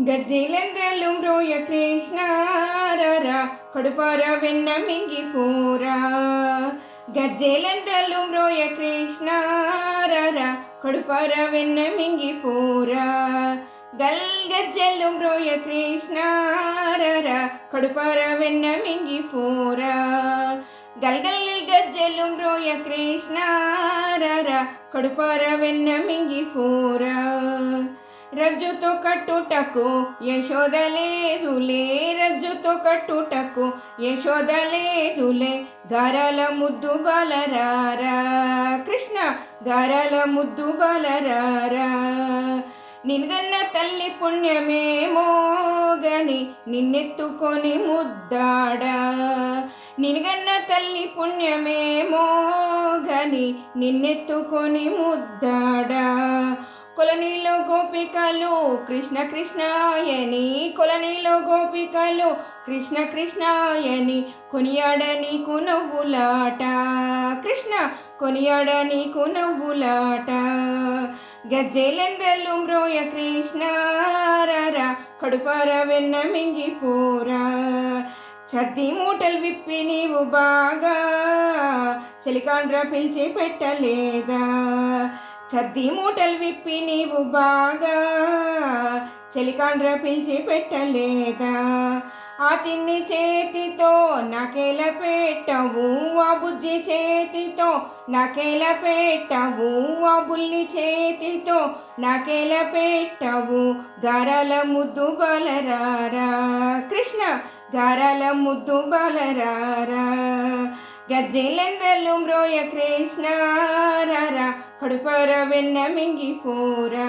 గజ్జెలెందెల్లు మ్రోయ కృష్ణ రర కడుపార వెన్న మింగిపోరా గజ్జెలెందెల్లు మ్రోయ కృష్ణ రర కడుపార వెన్న మింగిపోరా గల్ గజ్జెల్లు మ్రోయ కృష్ణ రర కడుపార వెన్న మింగిపోరా గల్ గల్ గజ్జెల్లు మ్రోయ కృష్ణ రర కడుపార వెన్న మింగిపోరా రజ్జుతో కట్టుటకు యశోదలేదులే రజ్జుతో కట్టుటకు యశోదలేదులే గరల ముద్దు బలరారా కృష్ణ గరల ముద్దు బలరారా నిన్గన్న తల్లి పుణ్యమేమోగని నిన్నెత్తుకొని ముద్దాడా. నిన్గన్న తల్లి పుణ్యమేమోగని నిన్నెత్తుకొని ముద్దాడా. కొలనీలో గోపికలు కృష్ణ కృష్ణాయని. కొలనీలో గోపికలు కృష్ణ కృష్ణాయని. కొనియాడ నీకు నవ్వులాట. కృష్ణ కొనియాడ నీకు నవ్వులాట. గజ్జెలెందెల్లు మ్రోయ కృష్ణ. రారా కడుపార వెన్న మింగిపోరా చద్ది మూటలు విప్పి నీవు బాగా. చలికాండ్ర పిలిచి పెట్టలేదా. చద్ది మూటలు విప్పి నీవు బాగా చెలికాండ్ర పిలిచి పెట్టలేదా? ఆ చిన్ని చేతితో నాకెల పెట్టవు? ఆ బుజ్జి చేతితో నాకెల పెట్టవు? ఆ బుల్లి చేతితో నాకెల పెట్టవు? గరల ముద్దు బలరారా కృష్ణ గరల ముద్దు బలరారా గజ్జెలెందలు మ్రోయ కృష్ణ రారా కడుపర వెన్న మింగిపోరా